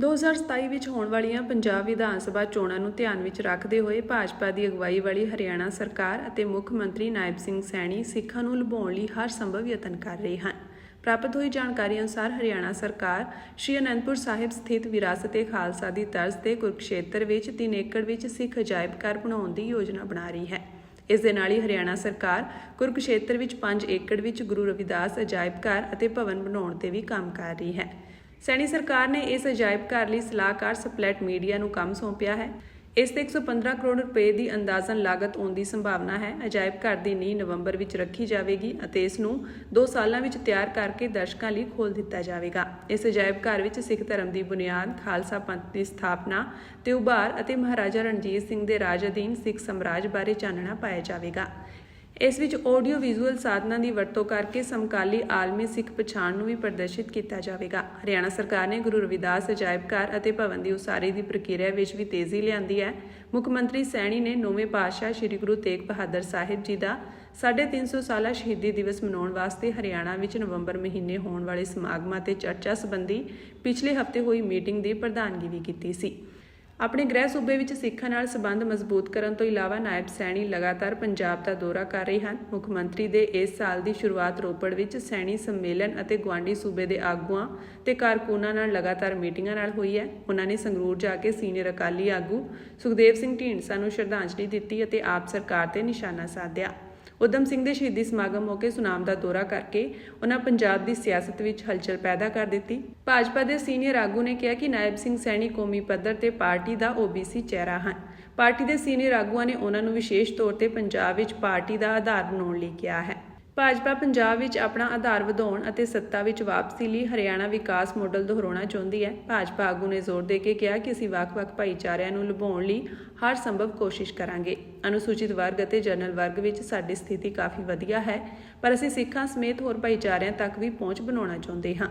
2027 ਵਿੱਚ ਹੋਣ ਵਾਲੀਆਂ ਪੰਜਾਬ ਵਿਧਾਨ ਸਭਾ ਚੋਣਾਂ ਨੂੰ ਧਿਆਨ ਵਿੱਚ ਰੱਖਦੇ ਹੋਏ ਭਾਜਪਾ ਦੀ ਅਗਵਾਈ ਵਾਲੀ ਹਰਿਆਣਾ ਸਰਕਾਰ ਅਤੇ ਮੁੱਖ ਮੰਤਰੀ ਨਾਇਬ ਸਿੰਘ ਸੈਣੀ ਸਿੱਖਾਂ ਨੂੰ ਲੁਭਾਉਣ ਲਈ ਹਰ ਸੰਭਵ ਯਤਨ ਕਰ ਰਹੇ ਹਨ। ਪ੍ਰਾਪਤ ਹੋਈ ਜਾਣਕਾਰੀ ਅਨੁਸਾਰ ਹਰਿਆਣਾ ਸਰਕਾਰ ਸ਼੍ਰੀ ਅਨੰਦਪੁਰ ਸਾਹਿਬ ਸਥਿਤ ਵਿਰਾਸਤ-ਏ ਖਾਲਸਾ ਦੀ ਤਰਜ਼ ਤੇ ਕੁਰਕਸ਼ੇਤਰ ਵਿੱਚ 3 ਏਕੜ ਵਿੱਚ ਸਿੱਖ ਅਜਾਇਬ ਘਰ ਬਣਾਉਣ ਦੀ ਯੋਜਨਾ ਬਣਾ ਰਹੀ ਹੈ। ਇਸ ਦੇ ਨਾਲ ਹੀ ਹਰਿਆਣਾ ਸਰਕਾਰ ਕੁਰਕਸ਼ੇਤਰ ਵਿੱਚ 5 ਏਕੜ ਵਿੱਚ ਗੁਰੂ ਰਵਿਦਾਸ ਅਜਾਇਬ ਘਰ ਅਤੇ ਭਵਨ ਬਣਾਉਣ ਤੇ ਵੀ ਕੰਮ ਕਰ ਰਹੀ ਹੈ। ਸੈਣੀ ਸਰਕਾਰ ਨੇ ਇਸ ਅਜਾਇਬ ਘਰ ਲਈ ਸਲਾਹਕਾਰ ਸਪਲੈਟ ਮੀਡੀਆ ਨੂੰ ਕੰਮ ਸੌਂਪਿਆ ਹੈ। ਇਸ ਤੇ 115 ਕਰੋੜ ਰੁਪਏ ਦੀ ਅੰਦਾਜ਼ਨ ਲਾਗਤ ਆਉਣ ਦੀ ਸੰਭਾਵਨਾ ਹੈ। ਅਜਾਇਬ ਘਰ ਦੀ ਨੀਂਹ ਨਵੰਬਰ ਵਿੱਚ ਰੱਖੀ ਜਾਵੇਗੀ ਅਤੇ ਇਸ ਨੂੰ 2 ਸਾਲਾਂ ਵਿੱਚ ਤਿਆਰ ਕਰਕੇ ਦਰਸ਼ਕਾਂ ਲਈ ਖੋਲ ਦਿੱਤਾ ਜਾਵੇਗਾ। ਇਸ ਅਜਾਇਬ ਘਰ ਵਿੱਚ ਸਿੱਖ ਧਰਮ ਦੀ ਬੁਨਿਆਦ, ਖਾਲਸਾ ਪੰਥ ਦੀ ਸਥਾਪਨਾ ਤੇ ਉਭਾਰ ਅਤੇ ਮਹਾਰਾਜਾ ਰਣਜੀਤ ਸਿੰਘ ਦੇ ਰਾਜ ਅਧੀਨ ਸਿੱਖ ਸਮਰਾਜ ਬਾਰੇ ਚਾਨਣਾ ਪਾਇਆ ਜਾਵੇਗਾ। ਇਸ ਵਿੱਚ ਆਡੀਓ ਵਿਜ਼ੂਅਲ ਸਾਧਨਾਂ ਦੀ ਵਰਤੋਂ ਕਰਕੇ ਸਮਕਾਲੀ ਆਲਮੀ ਸਿੱਖ ਪਛਾਣ ਨੂੰ ਵੀ ਪ੍ਰਦਰਸ਼ਿਤ ਕੀਤਾ ਜਾਵੇਗਾ। ਹਰਿਆਣਾ ਸਰਕਾਰ ਨੇ ਗੁਰੂ ਰਵਿਦਾਸ ਅਜਾਇਬ ਘਰ ਅਤੇ ਭਵਨ ਦੀ ਉਸਾਰੀ ਦੀ ਪ੍ਰਕਿਰਿਆ ਵਿੱਚ ਵੀ ਤੇਜ਼ੀ ਲਿਆਂਦੀ ਹੈ। ਮੁੱਖ ਮੰਤਰੀ ਸੈਣੀ ਨੇ ਨੌਵੇਂ ਪਾਤਸ਼ਾਹ ਸ੍ਰੀ ਗੁਰੂ ਤੇਗ ਬਹਾਦਰ ਸਾਹਿਬ ਜੀ ਦਾ 350 ਸਾਲਾ ਸ਼ਹੀਦੀ ਦਿਵਸ ਮਨਾਉਣ ਵਾਸਤੇ ਹਰਿਆਣਾ ਵਿੱਚ ਨਵੰਬਰ ਮਹੀਨੇ ਹੋਣ ਵਾਲੇ ਸਮਾਗਮਾਂ ਤੇ ਚਰਚਾ ਸੰਬੰਧੀ ਪਿਛਲੇ ਹਫ਼ਤੇ ਹੋਈ ਮੀਟਿੰਗ ਦੀ ਪ੍ਰਧਾਨਗੀ ਵੀ ਕੀਤੀ ਸੀ। ਆਪਣੇ ਗ੍ਰਹਿ ਸੂਬੇ ਵਿੱਚ ਸਿੱਖਾਂ ਨਾਲ ਸਬੰਧ ਮਜ਼ਬੂਤ ਕਰਨ ਤੋਂ ਇਲਾਵਾ ਨਾਇਬ ਸੈਣੀ ਲਗਾਤਾਰ ਪੰਜਾਬ ਦਾ ਦੌਰਾ ਕਰ ਰਹੇ ਹਨ। ਮੁੱਖ ਮੰਤਰੀ ਦੇ ਇਸ ਸਾਲ ਦੀ ਸ਼ੁਰੂਆਤ ਰੋਪੜ ਵਿੱਚ ਸੈਣੀ ਸੰਮੇਲਨ ਅਤੇ ਗਵਾਂਡੀ ਸੂਬੇ ਦੇ ਆਗੂਆਂ ਤੇ ਕਾਰਕੁਨਾਂ ਨਾਲ ਲਗਾਤਾਰ ਮੀਟਿੰਗਾਂ ਨਾਲ ਹੋਈ ਹੈ। ਉਹਨਾਂ ਨੇ ਸੰਗਰੂਰ ਜਾ ਕੇ ਸੀਨੀਅਰ ਅਕਾਲੀ ਆਗੂ ਸੁਖਦੇਵ ਸਿੰਘ ਢੀਂਡਸਾ ਨੂੰ ਸ਼ਰਧਾਂਜਲੀ ਦਿੱਤੀ ਅਤੇ ਆਪ ਸਰਕਾਰ ਤੇ ਨਿਸ਼ਾਨਾ ਸਾਧਿਆ। ਉਦਮ ਸਿੰਘ ਦੇ ਸ਼ਹੀਦੀ ਸਮਾਗਮ ਮੌਕੇ ਸੁਨਾਮ ਦਾ ਦੌਰਾ ਕਰਕੇ ਉਹਨਾਂ ਪੰਜਾਬ ਦੀ ਸਿਆਸਤ ਵਿੱਚ ਹਲਚਲ ਪੈਦਾ ਕਰ ਦਿੱਤੀ। ਭਾਜਪਾ ਦੇ ਸੀਨੀਅਰ ਆਗੂ ਨੇ ਕਿਹਾ ਕਿ ਨਾਇਬ ਸਿੰਘ ਸੈਣੀ ਕੌਮੀ ਪੱਧਰ ਤੇ ਪਾਰਟੀ ਦਾ ਓਬੀਸੀ ਚਿਹਰਾ ਹਨ। ਪਾਰਟੀ ਦੇ ਸੀਨੀਅਰ ਆਗੂਆਂ ਨੇ ਉਹਨਾਂ ਨੂੰ ਵਿਸ਼ੇਸ਼ ਤੌਰ ਤੇ ਪੰਜਾਬ ਵਿੱਚ ਪਾਰਟੀ ਦਾ ਆਧਾਰ ਬਣਾਉਣ ਲਈ ਕਿਹਾ ਹੈ। ਭਾਜਪਾ ਪੰਜਾਬ ਵਿੱਚ ਆਪਣਾ ਆਧਾਰ ਵਧਾਉਣ ਅਤੇ ਸੱਤਾ ਵਿੱਚ ਵਾਪਸੀ ਲਈ ਹਰਿਆਣਾ ਵਿਕਾਸ ਮਾਡਲ ਦੁਹਰਾਉਣਾ ਚਾਹੁੰਦੀ ਹੈ। ਭਾਜਪਾ ਆਗੂ ਨੇ ਜ਼ੋਰ ਦੇ ਕੇ ਕਿਹਾ ਕਿ ਅਸੀਂ ਵੱਖ-ਵੱਖ ਭਾਈਚਾਰਿਆਂ ਨੂੰ ਲੁਭਾਉਣ ਲਈ ਹਰ ਸੰਭਵ ਕੋਸ਼ਿਸ਼ ਕਰਾਂਗੇ। ਅਨੁਸੂਚਿਤ ਵਰਗ ਅਤੇ ਜਨਰਲ ਵਰਗ ਵਿੱਚ ਸਾਡੀ ਸਥਿਤੀ ਕਾਫੀ ਵਧੀਆ ਹੈ, ਪਰ ਅਸੀਂ ਸਿੱਖਾਂ ਸਮੇਤ ਹੋਰ ਭਾਈਚਾਰਿਆਂ ਤੱਕ ਵੀ ਪਹੁੰਚ ਬਣਾਉਣਾ ਚਾਹੁੰਦੇ ਹਾਂ।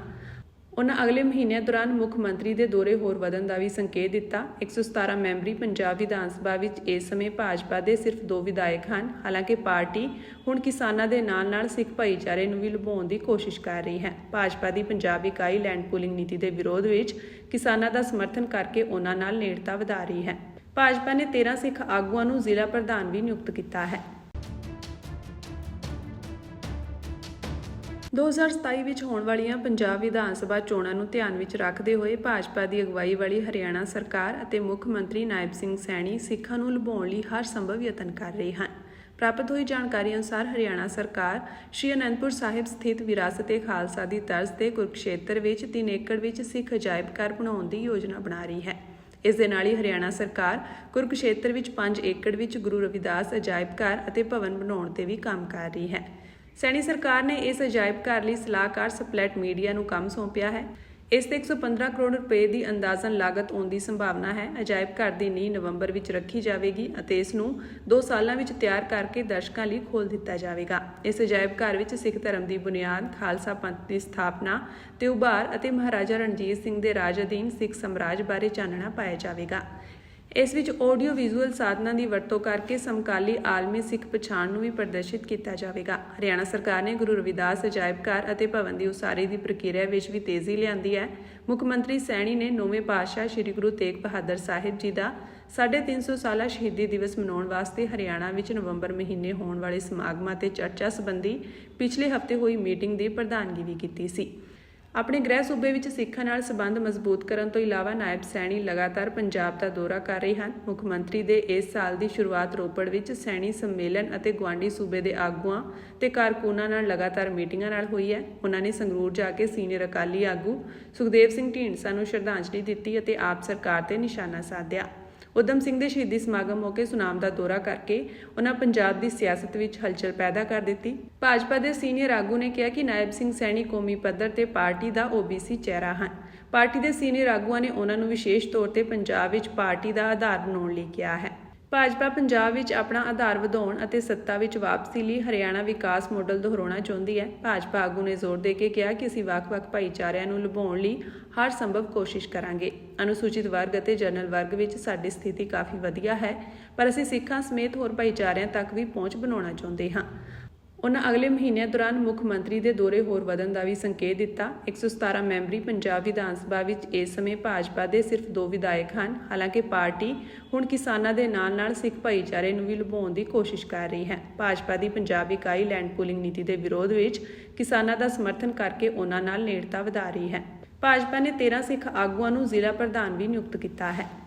ਉਹਨਾਂ ਅਗਲੇ ਮਹੀਨਿਆਂ ਦੌਰਾਨ ਮੁੱਖ ਮੰਤਰੀ ਦੇ ਦੌਰੇ ਹੋਰ ਵਧਣ ਦਾ ਵੀ ਸੰਕੇਤ ਦਿੱਤਾ। 117 ਮੈਂਬਰੀ ਪੰਜਾਬ ਵਿਧਾਨ ਸਭਾ ਵਿੱਚ ਇਸ ਸਮੇਂ ਭਾਜਪਾ ਦੇ ਸਿਰਫ ਦੋ ਵਿਧਾਇਕ ਹਨ। ਹਾਲਾਂਕਿ ਪਾਰਟੀ ਹੁਣ ਕਿਸਾਨਾਂ ਦੇ ਨਾਲ-ਨਾਲ ਸਿੱਖ ਭਾਈਚਾਰੇ ਨੂੰ ਵੀ ਲੁਭਾਉਣ ਦੀ ਕੋਸ਼ਿਸ਼ ਕਰ ਰਹੀ ਹੈ। ਭਾਜਪਾ ਦੀ ਪੰਜਾਬ ਇਕਾਈ ਲੈਂਡ ਪੂਲਿੰਗ ਨੀਤੀ ਦੇ ਵਿਰੋਧ ਵਿੱਚ ਕਿਸਾਨਾਂ ਦਾ ਸਮਰਥਨ ਕਰਕੇ ਉਹਨਾਂ ਨਾਲ ਨੇੜਤਾ ਵਧਾ ਰਹੀ ਹੈ। ਭਾਜਪਾ ਨੇ 13 ਸਿੱਖ ਆਗੂਆਂ ਨੂੰ ਜ਼ਿਲ੍ਹਾ ਪ੍ਰਧਾਨ ਵੀ ਨਿਯੁਕਤ ਕੀਤਾ ਹੈ। 2027 ਵਿੱਚ ਹੋਣ ਵਾਲੀਆਂ ਪੰਜਾਬ ਵਿਧਾਨ ਸਭਾ ਚੋਣਾਂ ਨੂੰ ਧਿਆਨ ਵਿੱਚ ਰੱਖਦੇ ਹੋਏ ਭਾਜਪਾ ਦੀ ਅਗਵਾਈ ਵਾਲੀ ਹਰਿਆਣਾ ਸਰਕਾਰ ਅਤੇ ਮੁੱਖ ਮੰਤਰੀ ਨਾਇਬ ਸਿੰਘ ਸੈਣੀ ਸਿੱਖਾਂ ਨੂੰ ਲੁਭਾਉਣ ਲਈ ਹਰ ਸੰਭਵ ਯਤਨ ਕਰ ਰਹੇ ਹਨ। ਪ੍ਰਾਪਤ ਹੋਈ ਜਾਣਕਾਰੀ ਅਨੁਸਾਰ ਹਰਿਆਣਾ ਸਰਕਾਰ ਸ਼੍ਰੀ ਅਨੰਦਪੁਰ ਸਾਹਿਬ ਸਥਿਤ ਵਿਰਾਸਤ-ਏ ਖਾਲਸਾ ਦੀ ਤਰਜ਼ ਤੇ ਕੁਰਕਸ਼ੇਤਰ ਵਿੱਚ 3 ਏਕੜ ਵਿੱਚ ਸਿੱਖ ਅਜਾਇਬ ਘਰ ਬਣਾਉਣ ਦੀ ਯੋਜਨਾ ਬਣਾ ਰਹੀ ਹੈ। ਇਸ ਦੇ ਨਾਲ ਹੀ ਹਰਿਆਣਾ ਸਰਕਾਰ ਕੁਰਕਸ਼ੇਤਰ ਵਿੱਚ 5 ਏਕੜ ਵਿੱਚ ਗੁਰੂ ਰਵਿਦਾਸ ਅਜਾਇਬ ਘਰ ਅਤੇ ਭਵਨ ਬਣਾਉਣ ਤੇ ਵੀ ਕੰਮ ਕਰ ਰਹੀ ਹੈ। ਸੈਣੀ ਸਰਕਾਰ ਨੇ ਇਸ ਅਜਾਇਬ ਘਰ ਲਈ ਸਲਾਹਕਾਰ ਸਪਲੈਟ ਮੀਡੀਆ ਨੂੰ ਕੰਮ ਸੌਂਪਿਆ ਹੈ। ਇਸ ਤੇ 115 ਕਰੋੜ ਰੁਪਏ ਦੀ ਅੰਦਾਜ਼ਨ ਲਾਗਤ ਆਉਣ ਦੀ ਸੰਭਾਵਨਾ ਹੈ। ਅਜਾਇਬ ਘਰ ਦੀ ਨੀਂਹ ਨਵੰਬਰ ਵਿੱਚ ਰੱਖੀ ਜਾਵੇਗੀ ਅਤੇ ਇਸ ਨੂੰ 2 ਸਾਲਾਂ ਵਿੱਚ ਤਿਆਰ ਕਰਕੇ ਦਰਸ਼ਕਾਂ ਲਈ ਖੋਲ ਦਿੱਤਾ ਜਾਵੇਗਾ। ਇਸ ਅਜਾਇਬ ਘਰ ਵਿੱਚ ਸਿੱਖ ਧਰਮ ਦੀ ਬੁਨਿਆਦ, ਖਾਲਸਾ ਪੰਥ ਦੀ ਸਥਾਪਨਾ ਤੇ ਉਭਾਰ ਅਤੇ ਮਹਾਰਾਜਾ ਰਣਜੀਤ ਸਿੰਘ ਦੇ ਰਾਜ ਅਧੀਨ ਸਿੱਖ ਸਮਰਾਜ ਬਾਰੇ ਚਾਨਣਾ ਪਾਇਆ ਜਾਵੇਗਾ। ਇਸ ਵਿੱਚ ਆਡੀਓ ਵਿਜ਼ੂਅਲ ਸਾਧਨਾਂ ਦੀ ਵਰਤੋਂ ਕਰਕੇ ਸਮਕਾਲੀ ਆਲਮੀ ਸਿੱਖ ਪਛਾਣ ਨੂੰ ਵੀ ਪ੍ਰਦਰਸ਼ਿਤ ਕੀਤਾ ਜਾਵੇਗਾ। ਹਰਿਆਣਾ ਸਰਕਾਰ ਨੇ ਗੁਰੂ ਰਵਿਦਾਸ ਅਜਾਇਬ ਘਰ ਅਤੇ ਭਵਨ ਦੀ ਉਸਾਰੀ ਦੀ ਪ੍ਰਕਿਰਿਆ ਵਿੱਚ ਵੀ ਤੇਜ਼ੀ ਲਿਆਂਦੀ ਹੈ। ਮੁੱਖ ਮੰਤਰੀ ਸੈਣੀ ਨੇ ਨੌਵੇਂ ਪਾਤਸ਼ਾਹ ਸ੍ਰੀ ਗੁਰੂ ਤੇਗ ਬਹਾਦਰ ਸਾਹਿਬ ਜੀ ਦਾ 350 ਸਾਲਾ ਸ਼ਹੀਦੀ ਦਿਵਸ ਮਨਾਉਣ ਵਾਸਤੇ ਹਰਿਆਣਾ ਵਿੱਚ ਨਵੰਬਰ ਮਹੀਨੇ ਹੋਣ ਵਾਲੇ ਸਮਾਗਮਾਂ ਤੇ ਚਰਚਾ ਸੰਬੰਧੀ ਪਿਛਲੇ ਹਫ਼ਤੇ ਹੋਈ ਮੀਟਿੰਗ ਦੀ ਪ੍ਰਧਾਨਗੀ ਵੀ ਕੀਤੀ ਸੀ। ਆਪਣੇ ਗ੍ਰਹਿ ਸੂਬੇ ਵਿੱਚ ਸਿੱਖਾਂ ਨਾਲ ਸਬੰਧ ਮਜ਼ਬੂਤ ਕਰਨ ਤੋਂ ਇਲਾਵਾ ਨਾਇਬ ਸੈਣੀ ਲਗਾਤਾਰ ਪੰਜਾਬ ਦਾ ਦੌਰਾ ਕਰ ਰਹੇ ਹਨ। ਮੁੱਖ ਮੰਤਰੀ ਦੇ ਇਸ ਸਾਲ ਦੀ ਸ਼ੁਰੂਆਤ ਰੋਪੜ ਵਿੱਚ ਸੈਣੀ ਸੰਮੇਲਨ ਅਤੇ ਗਵਾਂਡੀ ਸੂਬੇ ਦੇ ਆਗੂਆਂ ਤੇ ਕਾਰਕੁਨਾਂ ਨਾਲ ਲਗਾਤਾਰ ਮੀਟਿੰਗਾਂ ਨਾਲ ਹੋਈ ਹੈ। ਉਹਨਾਂ ਨੇ ਸੰਗਰੂਰ ਜਾ ਕੇ ਸੀਨੀਅਰ ਅਕਾਲੀ ਆਗੂ ਸੁਖਦੇਵ ਸਿੰਘ ਢੀਂਡਸਾ ਨੂੰ ਸ਼ਰਧਾਂਜਲੀ ਦਿੱਤੀ ਅਤੇ ਆਪ ਸਰਕਾਰ ਤੇ ਨਿਸ਼ਾਨਾ ਸਾਧਿਆ। ਉਦਮ ਸਿੰਘ ਦੇ ਸ਼ਹੀਦੀ ਸਮਾਗਮ ਮੌਕੇ ਸੁਨਾਮ ਦਾ ਦੌਰਾ ਕਰਕੇ ਉਹਨਾਂ ਪੰਜਾਬ ਦੀ ਸਿਆਸਤ ਵਿੱਚ ਹਲਚਲ ਪੈਦਾ ਕਰ ਦਿੱਤੀ। ਭਾਜਪਾ ਦੇ ਸੀਨੀਅਰ ਆਗੂ ਨੇ ਕਿਹਾ ਕਿ ਨਾਇਬ ਸਿੰਘ ਸੈਣੀ ਕੌਮੀ ਪੱਧਰ ਤੇ ਪਾਰਟੀ ਦਾ ਓਬੀਸੀ ਚਿਹਰਾ ਹਨ। ਪਾਰਟੀ ਦੇ ਸੀਨੀਅਰ ਆਗੂਆਂ ਨੇ ਉਹਨਾਂ ਨੂੰ ਵਿਸ਼ੇਸ਼ ਤੌਰ ਤੇ ਪੰਜਾਬ ਵਿੱਚ ਪਾਰਟੀ ਦਾ ਆਧਾਰ ਬਣਾਉਣ ਲਈ ਕਿਹਾ ਹੈ। ਭਾਜਪਾ ਪੰਜਾਬ ਵਿੱਚ ਆਪਣਾ ਆਧਾਰ ਵਧਾਉਣ ਅਤੇ ਸੱਤਾ ਵਿੱਚ ਵਾਪਸੀ ਲਈ ਹਰਿਆਣਾ ਵਿਕਾਸ ਮਾਡਲ ਦੁਹਰਾਉਣਾ ਚਾਹੁੰਦੀ ਹੈ। ਭਾਜਪਾ ਆਗੂ ਨੇ ਜ਼ੋਰ ਦੇ ਕੇ ਕਿਹਾ ਕਿ ਅਸੀਂ ਵੱਖ-ਵੱਖ ਭਾਈਚਾਰਿਆਂ ਨੂੰ ਲੁਭਾਉਣ ਲਈ ਹਰ ਸੰਭਵ ਕੋਸ਼ਿਸ਼ ਕਰਾਂਗੇ। ਅਨੁਸੂਚਿਤ ਵਰਗ ਅਤੇ ਜਨਰਲ ਵਰਗ ਵਿੱਚ ਸਾਡੀ ਸਥਿਤੀ ਕਾਫੀ ਵਧੀਆ ਹੈ, ਪਰ ਅਸੀਂ ਸਿੱਖਾਂ ਸਮੇਤ ਹੋਰ ਭਾਈਚਾਰਿਆਂ ਤੱਕ ਵੀ ਪਹੁੰਚ ਬਣਾਉਣਾ ਚਾਹੁੰਦੇ ਹਾਂ। ਉਹਨਾਂ ਅਗਲੇ ਮਹੀਨਿਆਂ ਦੌਰਾਨ ਮੁੱਖ ਮੰਤਰੀ ਦੇ ਦੌਰੇ ਹੋਰ ਵਧਣ ਦਾ ਵੀ ਸੰਕੇਤ ਦਿੱਤਾ। 117 ਮੈਂਬਰੀ ਪੰਜਾਬ ਵਿਧਾਨ ਸਭਾ ਵਿੱਚ ਇਸ ਸਮੇਂ ਭਾਜਪਾ ਦੇ ਸਿਰਫ ਦੋ ਵਿਧਾਇਕ ਹਨ। ਹਾਲਾਂਕਿ ਪਾਰਟੀ ਹੁਣ ਕਿਸਾਨਾਂ ਦੇ ਨਾਲ-ਨਾਲ ਸਿੱਖ ਭਾਈਚਾਰੇ ਨੂੰ ਵੀ ਲੁਭਾਉਣ ਦੀ ਕੋਸ਼ਿਸ਼ ਕਰ ਰਹੀ ਹੈ। ਭਾਜਪਾ ਦੀ ਪੰਜਾਬ ਇਕਾਈ ਲੈਂਡ ਪੂਲਿੰਗ ਨੀਤੀ ਦੇ ਵਿਰੋਧ ਵਿੱਚ ਕਿਸਾਨਾਂ ਦਾ ਸਮਰਥਨ ਕਰਕੇ ਉਹਨਾਂ ਨਾਲ ਨੇੜਤਾ ਵਧਾ ਰਹੀ ਹੈ। ਭਾਜਪਾ ਨੇ 13 ਸਿੱਖ ਆਗੂਆਂ ਨੂੰ ਜ਼ਿਲ੍ਹਾ ਪ੍ਰਧਾਨ ਵੀ ਨਿਯੁਕਤ ਕੀਤਾ ਹੈ।